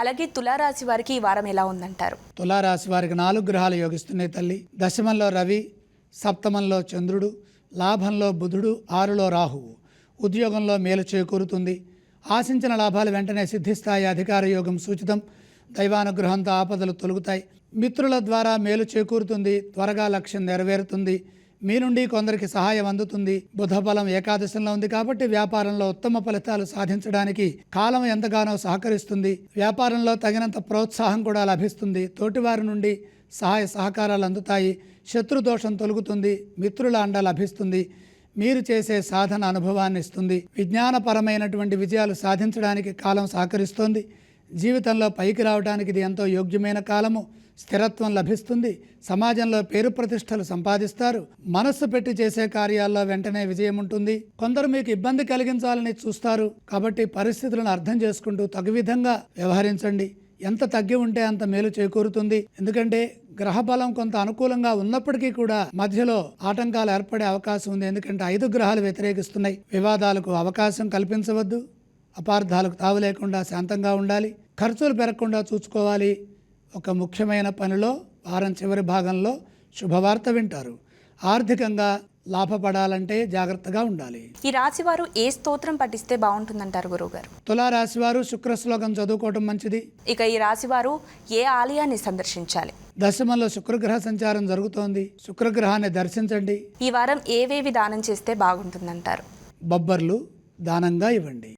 అలాగే తులారాశి వారికి ఈ వారం ఎలా ఉందంటారు? తులారాశి వారికి నాలుగు గ్రహాలు యోగిస్తున్నాయి తల్లి. దశమంలో రవి సప్తమంలో చంద్రుడు లాభంలో బుధుడు ఆరులో రాహువు. ఉద్యోగంలో మేలు చేకూరుతుంది. ఆశించిన లాభాలు వెంటనే సిద్ధిస్తాయి. అధికార యోగం సూచితం. దైవానుగ్రహంతో ఆపదలు తొలుగుతాయి. మిత్రుల ద్వారా మేలు చేకూరుతుంది. త్వరగా లక్ష్యం నెరవేరుతుంది. మీ నుండి కొందరికి సహాయం అందుతుంది. బుధబలం ఏకాదశంలో ఉంది కాబట్టి వ్యాపారంలో ఉత్తమ ఫలితాలు సాధించడానికి కాలం ఎంతగానో సహకరిస్తుంది. వ్యాపారంలో తగినంత ప్రోత్సాహం కూడా లభిస్తుంది. తోటివారి నుండి సహాయ సహకారాలు అందుతాయి. శత్రు దోషం తొలుగుతుంది. మిత్రుల అండ లభిస్తుంది. మీరు చేసే సాధన అనుభవాన్ని ఇస్తుంది. విజ్ఞానపరమైనటువంటి విజయాలు సాధించడానికి కాలం సహకరిస్తోంది. జీవితంలో పైకి రావడానికి ఇది ఎంతో యోగ్యమైన కాలము. స్థిరత్వం లభిస్తుంది. సమాజంలో పేరు ప్రతిష్టలు సంపాదిస్తారు. మనస్సు పెట్టి చేసే కార్యాల్లో వెంటనే విజయం ఉంటుంది. కొందరు మీకు ఇబ్బంది కలిగించాలని చూస్తారు. కాబట్టి పరిస్థితులను అర్థం చేసుకుంటూ తగు విధంగా వ్యవహరించండి. ఎంత తగ్గి ఉంటే అంత మేలు చేకూరుతుంది. ఎందుకంటే గ్రహ బలం కొంత అనుకూలంగా ఉన్నప్పటికీ కూడా మధ్యలో ఆటంకాలు ఏర్పడే అవకాశం ఉంది. ఎందుకంటే ఐదు గ్రహాలు వ్యతిరేకిస్తున్నాయి. వివాదాలకు అవకాశం కల్పించవద్దు. అపార్థాలకు తావు లేకుండా శాంతంగా ఉండాలి ఖర్చులు పెరగకుండా చూసుకోవాలి. ఒక ముఖ్యమైన పనిలో వారం చివరి భాగంలో శుభవార్త వింటారు. ఆర్థికంగా లాభపడాలంటే జాగ్రత్తగా ఉండాలి. ఈ రాశి వారు ఏ స్తోత్రం పఠిస్తే బాగుంటుందంటారు గురువుగారు? తులారాశి వారు శుక్ర శ్లోకం చదువుకోవటం మంచిది. ఇక ఈ రాశి వారు ఏ ఆలయాన్ని సందర్శించాలి? దశమంలో శుక్రగ్రహ సంచారం జరుగుతోంది. శుక్రగ్రహాన్ని దర్శించండి. ఈ వారం ఏవేవి దానం చేస్తే బాగుంటుందంటారు? బొబ్బర్లు దానంగా ఇవ్వండి.